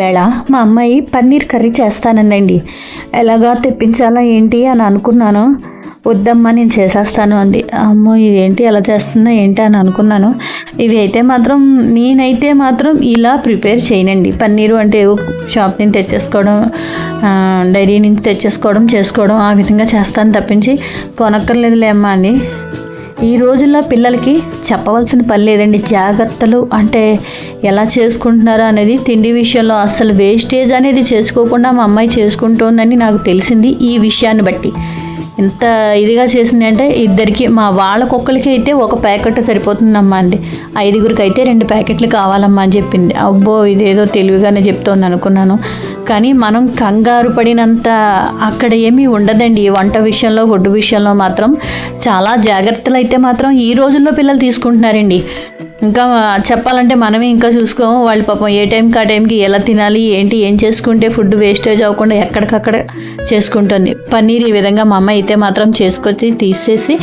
వేళ మా అమ్మాయి పన్నీర్ కర్రీ చేస్తానందండి ఎలాగా తెప్పించాలా ఏంటి అని అనుకున్నాను. వద్దమ్మా నేను చేసేస్తాను అంది. అమ్మో ఇదేంటి ఎలా చేస్తుందా ఏంటి అని అనుకున్నాను. ఇవి అయితే మాత్రం నేనైతే మాత్రం ఇలా ప్రిపేర్ చేయనండి. పన్నీరు అంటే ఏవో షాప్ నుంచి తెచ్చేసుకోవడం డైరీ నుంచి తెచ్చేసుకోవడం చేసుకోవడం ఆ విధంగా చేస్తాను తప్పించి కొనక్కర్లేదులే అమ్మా అని ఈ రోజుల్లో పిల్లలకి చెప్పవలసిన పని లేదండి. జాగ్రత్తలు అంటే ఎలా చేసుకుంటున్నారా అనేది తిండి విషయంలో అసలు వేస్టేజ్ అనేది చేసుకోకుండా మా అమ్మాయి చేసుకుంటోందని నాకు తెలిసింది ఈ విషయాన్ని బట్టి. ఎంత ఇదిగా చేసింది అంటే ఇద్దరికి మా వాళ్ళకొక్కరికి అయితే ఒక ప్యాకెట్ సరిపోతుందమ్మా అండి. ఐదుగురికి అయితే రెండు ప్యాకెట్లు కావాలమ్మా అని చెప్పింది. అబ్బో ఇదేదో తెలివిగానే చెప్తోంది అనుకున్నాను. కానీ మనం కంగారు పడినంత అక్కడ ఏమీ ఉండదండి. వంట విషయంలో ఫుడ్ విషయంలో మాత్రం చాలా జాగ్రత్తలు అయితే మాత్రం ఈ రోజుల్లో పిల్లలు తీసుకుంటున్నారండి. ఇంకా చెప్పాలంటే మనమే ఇంకా చూసుకోము. వాళ్ళు పాపం ఏ టైంకి ఆ టైంకి ఎలా తినాలి ఏంటి ఏం చేసుకుంటే ఫుడ్ వేస్టేజ్ అవ్వకుండా ఎక్కడికక్కడ చేసుకుంటుంది. పన్నీర్ ఈ విధంగా మా అమ్మ అయితే మాత్రం చేసుకొచ్చి తీసేసి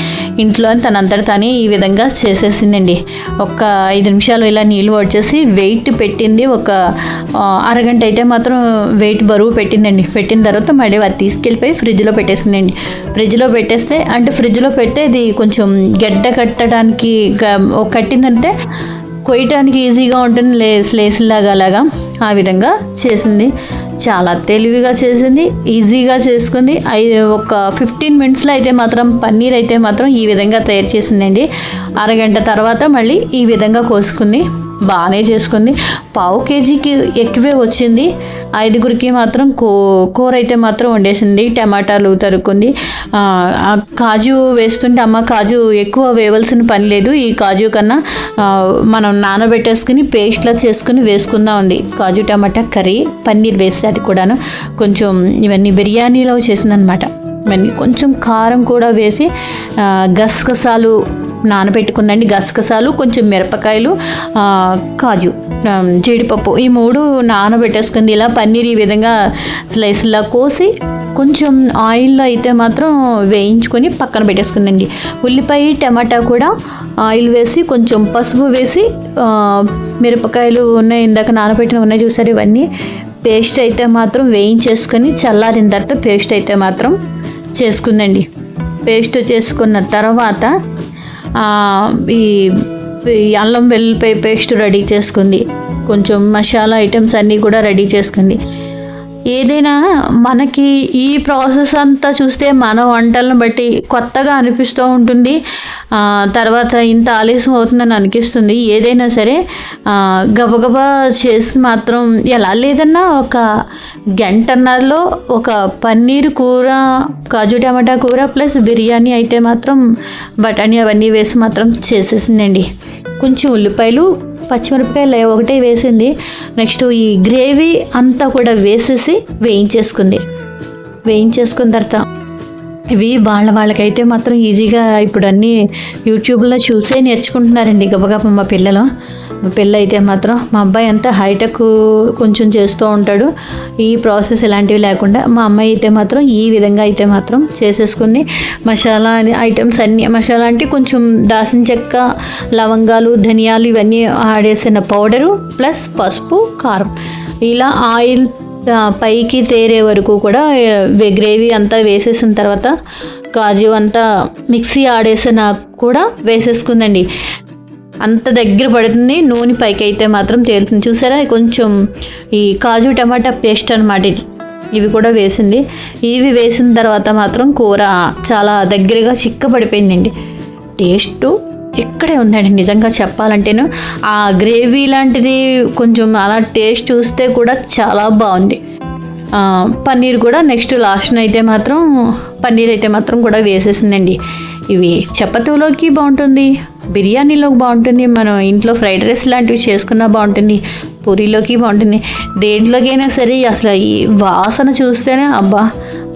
ఇంట్లో తనంతట తని ఈ విధంగా చేసేసిందండి. ఒక ఐదు నిమిషాలు ఇలా నీళ్ళు వచ్చేసి వెయిట్ పెట్టింది. ఒక అరగంట అయితే మాత్రం వెయిట్ బరువు పెట్టిందండి. పెట్టిన తర్వాత మళ్ళీ అది తీసుకెళ్ళిపోయి ఫ్రిడ్జ్లో పెట్టేసిందండి. ఫ్రిడ్జ్లో పెట్టేస్తే అంటే ఫ్రిడ్జ్లో పెడితే ఇది కొంచెం గడ్డ కట్టడానికి కట్టిందంటే కొయ్యటానికి ఈజీగా ఉంటుంది లేస్ లేస్లాగా అలాగా ఆ విధంగా చేసింది. చాలా తెలివిగా చేసింది ఈజీగా చేసుకుంది. ఐదు ఒక ఫిఫ్టీన్ మినిట్స్లో అయితే మాత్రం పన్నీర్ అయితే మాత్రం ఈ విధంగా తయారు చేసిందండి. అరగంట తర్వాత మళ్ళీ ఈ విధంగా కోసుకుంది. బాగానే చేసుకుంది. పావు కేజీకి ఎక్కువే వచ్చింది. ఐదుగురికి మాత్రం కూ కూర అయితే మాత్రం వండేసింది. టమాటాలు తరుక్కుంది. కాజు వేస్తుంటే అమ్మ కాజు ఎక్కువ వేయవలసిన పని లేదు. ఈ కాజు కన్నా మనం నానబెట్టేసుకుని పేస్ట్లా చేసుకుని వేసుకుందాం ఉంది. కాజు టమాటా కర్రీ పన్నీర్ వేస్తే అది కూడాను కొంచెం ఇవన్నీ బిర్యానీలో చేసిందనమాట. ఇవన్నీ కొంచెం కారం కూడా వేసి గసగసాలు నానబెట్టుకుందండి గసగసాలు కొంచెం మిరపకాయలు కాజు జీడిపప్పు ఈ మూడు నానబెట్టేసుకుంది. ఇలా పన్నీర్ ఈ విధంగా స్లైస్లా కోసి కొంచెం ఆయిల్లో అయితే మాత్రం వేయించుకొని పక్కన పెట్టేసుకుందండి. ఉల్లిపాయ టమాటా కూడా ఆయిల్ వేసి కొంచెం పసుపు వేసి మిరపకాయలు ఉన్నాయి ఇందాక నానబెట్టిన ఉన్నాయి చూసారు ఇవన్నీ. పేస్ట్ అయితే మాత్రం వేయించేసుకొని చల్లారిన తర్వాత పేస్ట్ అయితే మాత్రం చేసుకుందండి. పేస్ట్ చేసుకున్న తర్వాత ఈ అల్లం వెల్లుల్లిపాయ పేస్ట్ రెడీ చేసుకుంది. కొంచెం మసాలా ఐటమ్స్ అన్నీ కూడా రెడీ చేసుకుంది. ఏదైనా మనకి ఈ ప్రాసెస్ అంతా చూస్తే మన వంటలను బట్టి కొత్తగా అనిపిస్తూ ఉంటుంది. తర్వాత ఇంత ఆలస్యం అవుతుందని అనిపిస్తుంది. ఏదైనా సరే గబగబా చేసి మాత్రం ఎలా? లేదన్నా ఒక గంటన్నరలో ఒక పన్నీర్ కూర కాజు టమాటా కూర ప్లస్ బిర్యానీ అయితే మాత్రం బఠానీ అవన్నీ వేసి మాత్రం చేసేసిందండి. కొంచెం ఉల్లిపాయలు పచ్చిమిరపకాయలు ఒకటే వేసింది. నెక్స్ట్ ఈ గ్రేవీ అంతా కూడా వేసేసి వేయించేసుకుంది. వేయించేసుకున్న తర్వాత ఇవి వాళ్ళ వాళ్ళకైతే మాత్రం ఈజీగా ఇప్పుడు అన్నీ యూట్యూబ్లో చూసే నేర్చుకుంటున్నారండి గబగబ మా పిల్లలు. మా పిల్ల అయితే మాత్రం మా అబ్బాయి అంతా హైటెక్ కొంచెం చేస్తూ ఉంటాడు. ఈ ప్రాసెస్ ఇలాంటివి లేకుండా మా అమ్మాయి అయితే మాత్రం ఈ విధంగా అయితే మాత్రం చేసేసుకుంది. మసాలా ఐటమ్స్ అన్నీ మసాలా అంటే కొంచెం దాసిన చెక్క లవంగాలు ధనియాలు ఇవన్నీ ఆడేసిన పౌడరు ప్లస్ పసుపు కారం. ఇలా ఆయిల్ పైకి తేరే వరకు కూడా గ్రేవీ అంతా వేసేసిన తర్వాత కాజు అంతా మిక్సీ ఆడేసిన కూడా వేసేసుకుందండి. అంత దగ్గర పడుతుంది నూనె పైకి అయితే మాత్రం తేలుతుంది. చూసారా? కొంచెం ఈ కాజు టమాటా పేస్ట్ అనమాట ఇవి కూడా వేసింది. ఇవి వేసిన తర్వాత మాత్రం కూర చాలా దగ్గరగా చిక్కబడిపోయిందండి. టేస్టు ఇక్కడే ఉందండి నిజంగా చెప్పాలంటేను. ఆ గ్రేవీ లాంటిది కొంచెం అలా టేస్ట్ చూస్తే కూడా చాలా బాగుంది. పన్నీర్ కూడా నెక్స్ట్ లాస్ట్ అయితే మాత్రం పన్నీర్ అయితే మాత్రం కూడా వేసేసిందండి. ఇవి చపాతీలోకి బాగుంటుంది బిర్యానీలోకి బాగుంటుంది మనం ఇంట్లో ఫ్రైడ్ రైస్ లాంటివి చేసుకున్నా బాగుంటుంది పూరీలోకి బాగుంటుంది. దేంట్లోకైనా సరే అసలు ఈ వాసన చూస్తేనే అబ్బా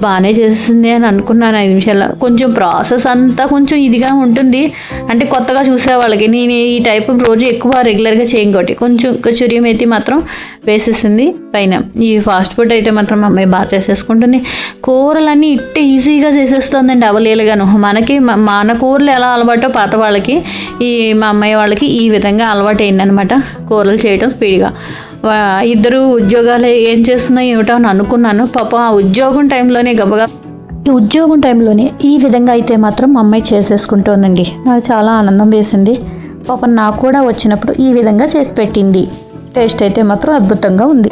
బాగానే చేస్తుంది అని అనుకున్నాను ఐదు నిమిషాల్లో. కొంచెం ప్రాసెస్ అంతా కొంచెం ఇదిగా ఉంటుంది. అంటే కొత్తగా చూసే వాళ్ళకి నేను ఈ టైప్ రోజు ఎక్కువ రెగ్యులర్గా చేయను కాబట్టి కొంచెం కచూరి అయితే మాత్రం వేసేసింది. పైన ఈ ఫాస్ట్ ఫుడ్ అయితే మాత్రం మా అమ్మాయి బాగా చేసేసుకుంటుంది. కూరలన్నీ ఇట్టే ఈజీగా చేసేస్తుందండి అవలేలుగాను. మనకి మన కూరలు ఎలా అలవాటో పాత వాళ్ళకి ఈ మా అమ్మాయి వాళ్ళకి ఈ విధంగా అలవాటు అయిందనమాట కూరలు చేయటం స్పీడ్గా. ఇద్దరు ఉద్యోగాలు ఏం చేస్తున్నాయి ఏమిటో అని అనుకున్నాను. పాపం ఆ ఉద్యోగం టైంలోనే గబగబా ఉద్యోగం టైంలోనే ఈ విధంగా అయితే మాత్రం మా అమ్మాయి చేసేసుకుంటోందండి. నాకు చాలా ఆనందం వేసింది. పాపం నాకు కూడా వచ్చినప్పుడు ఈ విధంగా చేసి పెట్టింది. టేస్ట్ అయితే మాత్రం అద్భుతంగా ఉంది.